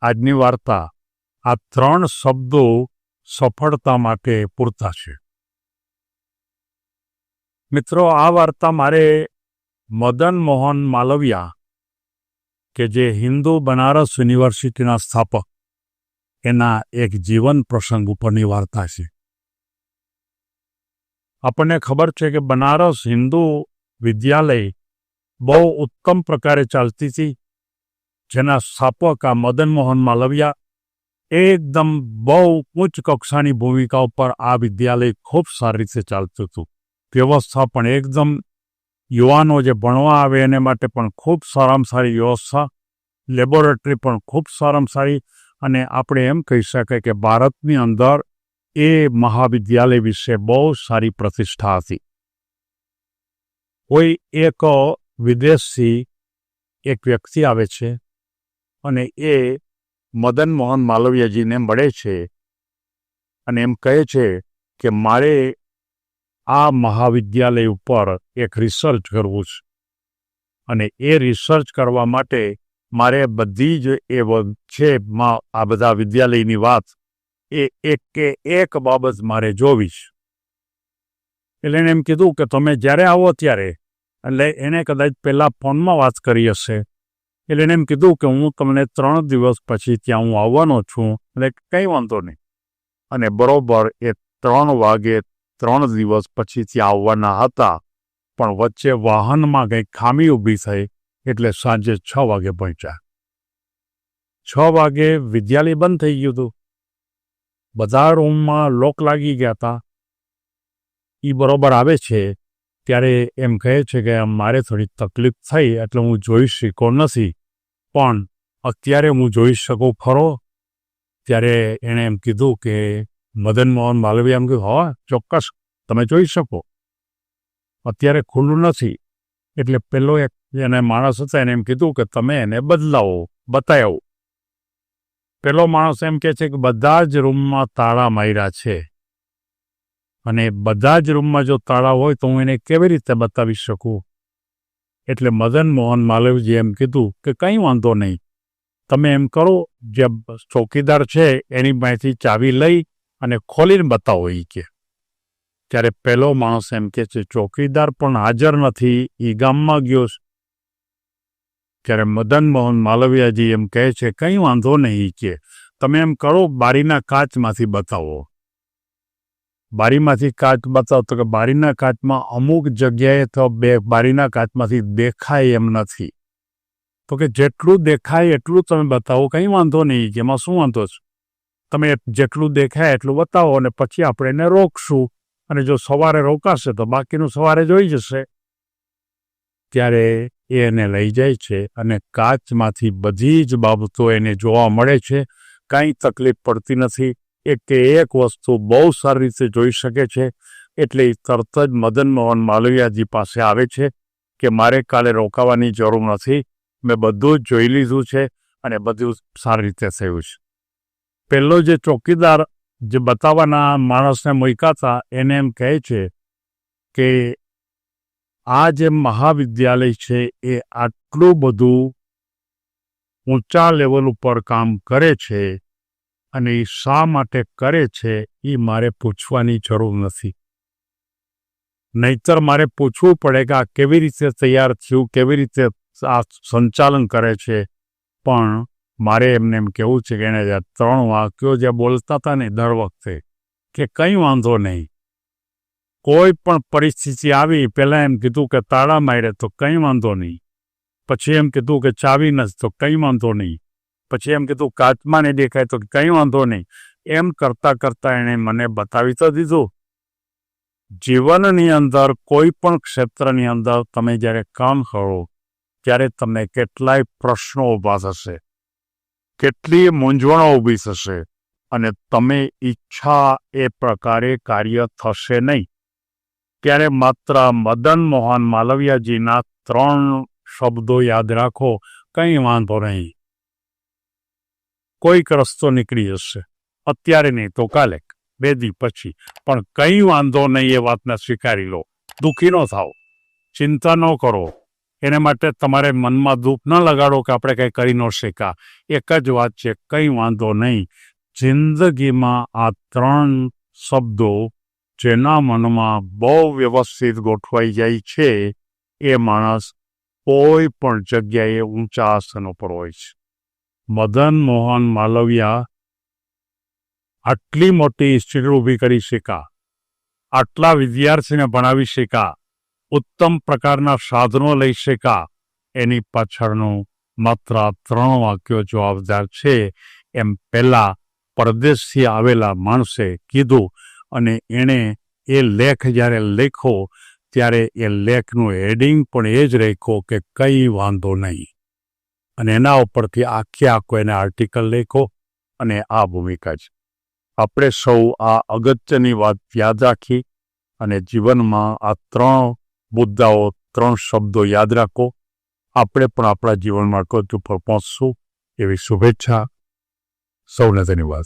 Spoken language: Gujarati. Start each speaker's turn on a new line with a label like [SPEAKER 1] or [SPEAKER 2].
[SPEAKER 1] આજની વાર્તા આ ત્રણ શબ્દો સફળતા માટે પૂરતા છે. મિત્રો, આ વાર્તા મારે મદન મોહન માલવિયા કે જે હિન્દુ બનારસ યુનિવર્સિટીના સ્થાપક, એના એક જીવન પ્રસંગ ઉપરની વાર્તા છે. આપણને ખબર છે કે બનારસ હિન્દુ વિદ્યાલય બહુ ઉત્તમ પ્રકારે ચાલતી હતી. જેના સ્થાપક આ મદન મોહન માલવિયા એકદમ બહુ ઉચ્ચ કક્ષાની ભૂમિકા ઉપર આ વિદ્યાલય ખૂબ સારી રીતે ચાલતું હતું. વ્યવસ્થા પણ એકદમ, યુવાનો જે ભણવા આવે એને માટે પણ ખૂબ સારામાં સારી વ્યવસ્થા, લેબોરેટરી પણ ખૂબ સારામાં સારી, અને આપણે એમ કહી શકાય કે ભારતની અંદર એ મહાવિદ્યાલય વિશે બહુ સારી પ્રતિષ્ઠા હતી. કોઈ એક વિદેશથી એક વ્યક્તિ આવે છે અને એ મદન મોહન માલવીયાજીને મળે છે અને એમ કહે છે કે મારે આ મહાવિદ્યાલય ઉપર એક રિસર્ચ કરવું છે. અને એ રિસર્ચ કરવા માટે મારે બધી જ એ છે માં આ બધા વિદ્યાલયની વાત એ એક કે એક બાબત મારે જોવી છે. એટલે એને એમ કીધું કે તમે જ્યારે આવો ત્યારે, એટલે એણે કદાચ પહેલાં ફોનમાં વાત કરી હશે. એટલે એને એમ કીધું કે હું તમને ત્રણ દિવસ પછી ત્યાં હું આવવાનો છું. એટલે કંઈ વાંધો નહીં. અને બરોબર એ ત્રણ વાગે ત્રણ દિવસ પછી ત્યાં આવવાના હતા. પણ વચ્ચે વાહનમાં કંઈક ખામી ઊભી થઈ એટલે સાંજે છ વાગે પહોંચ્યા. છ વાગે વિદ્યાલય બંધ થઈ ગયું હતું. બધા રૂમમાં લોક લાગી ગયા હતા. એ બરોબર આવે છે ત્યારે એમ કહે છે કે મારે થોડી તકલીફ થઈ એટલે હું જોઈ શકો નથી. પણ અત્યારે હું જોઈ શકું ખરો? ત્યારે એણે એમ કીધું કે, મદન મોહન માલવીય એમ કીધું, હા, ચોક્કસ, તમે જોઈ શકો. અત્યારે ખુલ્લું નથી. એટલે પેલો એક એને માણસ હતા એને એમ કીધું કે, તમે એને બદલાવો, બતાવો. પેલો માણસ એમ કહે છે કે, બધા જ રૂમમાં તાળા માર્યા છે. અને બધા જ રૂમમાં જો તાળા હોય તો હું એને કેવી રીતે બતાવી શકું? એટલે મદન મોહન માલવજી એમ કીધું કે કંઈ વાંધો નહીં. તમે એમ કરો, જે ચોકીદાર છે એની પાસેથી ચાવી લઈ અને ખોલીને બતાવો એ કે. ત્યારે પહેલો માણસ એમ કે છે, ચોકીદાર પણ હાજર નથી એ ગામમાં ગયો છે. ત્યારે મદન મોહન માલવિયાજી એમ કહે છે, કંઈ વાંધો નહીં કે. તમે એમ કરો, બારીના કાચમાંથી બતાવો. બારીમાંથી કાચ બતાવો તો કે બારીના કાચમાં અમુક જગ્યાએ તો બે બારીના કાચમાંથી દેખાય એમ નથી. તો કે જેટલું દેખાય એટલું તમે બતાવો, કંઈ વાંધો નહીં જેમાં શું વાંધો છે? તમે જેટલું દેખાય એટલું બતાવો અને પછી આપણે એને રોકશું અને જો સવારે રોકાશે તો બાકીનું સવારે જોઈ જશે. ત્યારે એ એને લઈ જાય છે અને કાચમાંથી બધી જ બાબતો એને જોવા મળે છે. કાંઈ તકલીફ પડતી નથી. કે એક વસ્તુ બહુ સારી રીતે જોઈ શકે છે, એટલે એ તરત જ મદન મોહન માલવિયાજી પાસે આવે છે કે મારે કાલે રોકાવાની જરૂર નથી, મેં બધું જ જોઈ લીધું છે અને બધું સારી રીતે થયું છે. પહેલો જે ચોકીદાર જે બતાવવાના માણસને મૂકાતા એને એમ કહે છે કે આ જે મહાવિદ્યાલય છે એ આટલું બધું ઊંચા લેવલ ઉપર કામ કરે છે અને એ શા માટે કરે છે એ મારે પૂછવાની જરૂર નથી. નહીતર મારે પૂછવું પડે કે આ કેવી રીતે તૈયાર થયું, કેવી રીતે આ સંચાલન કરે છે. પણ મારે એમને એમ કહેવું છે કે એને જે ત્રણ વાક્યો જે બોલતા હતા ને દર વખતે, કે કંઈ વાંધો નહીં. કોઈ પણ પરિસ્થિતિ આવી, પહેલાં એમ કીધું કે તાળા મારે તો કંઈ વાંધો નહીં. પછી એમ કીધું કે ચાવી નથી તો કંઈ વાંધો નહીં. પછી એમ કીધું, કાચમાં નહીં દેખાય તો કંઈ વાંધો નહીં. એમ કરતાં કરતાં એણે મને બતાવી તો દીધું. જીવનની અંદર, કોઈ પણ ક્ષેત્રની અંદર તમે જ્યારે કામ કરો, ત્યારે તમને કેટલાય પ્રશ્નો ઊભા થશે, કેટલી મૂંઝવણો ઊભી થશે અને તમે ઈચ્છા એ પ્રકારે કાર્ય થશે નહીં. ત્યારે માત્ર મદન મોહન માલવિયાજીના ત્રણ શબ્દો યાદ રાખો, કંઈ વાંધો નહીં. કોઈક રસ્તો નીકળી જશે. અત્યારે નહીં તો કાલે, બે દી પછી. પણ કંઈ વાંધો નહીં એ વાતને સ્વીકારી લો. દુઃખી ન થાઓ. ચિંતા ન કરો. એને માટે તમારે મનમાં દુઃખ ન લગાડો કે આપણે કંઈ કરી ન શક્યા. એક જ વાત છે, કંઈ વાંધો નહીં. જિંદગીમાં આ ત્રણ શબ્દો જેના મનમાં બહુ વ્યવસ્થિત ગોઠવાઈ જાય છે, એ માણસ કોઈ પણ જગ્યાએ ઊંચા આસન ઉપર હોય છે. મદન મોહન માલવિયા આટલી મોટી ઇન્સ્ટિટ્યૂટ ઊભી કરી શકા. આટલા વિદ્યાર્થીને ભણાવી શકા. ઉત્તમ પ્રકારના સાધનો લઈ શકા. એની પાછળનું માત્ર ત્રણ વાક્યો જવાબદાર છે. એમ પહેલાં પરદેશથી આવેલા માણસે કીધું અને એણે એ લેખ જ્યારે લેખો, ત્યારે એ લેખનું હેડિંગ પણ એ જ રાખ્યો કે કંઈ વાંધો નહીં. અને એના ઉપરથી આખે આખો એને આર્ટિકલ લેખો અને આ ભૂમિકા છે. આપણે સૌ આ અગત્યની વાત યાદ રાખી અને જીવનમાં આ ત્રણ મુદ્દાઓ, ત્રણ શબ્દો યાદ રાખો. આપણે પણ આપણા જીવનમાં ટોચ ઉપર પહોંચશું. એવી શુભેચ્છા. સૌને ધન્યવાદ.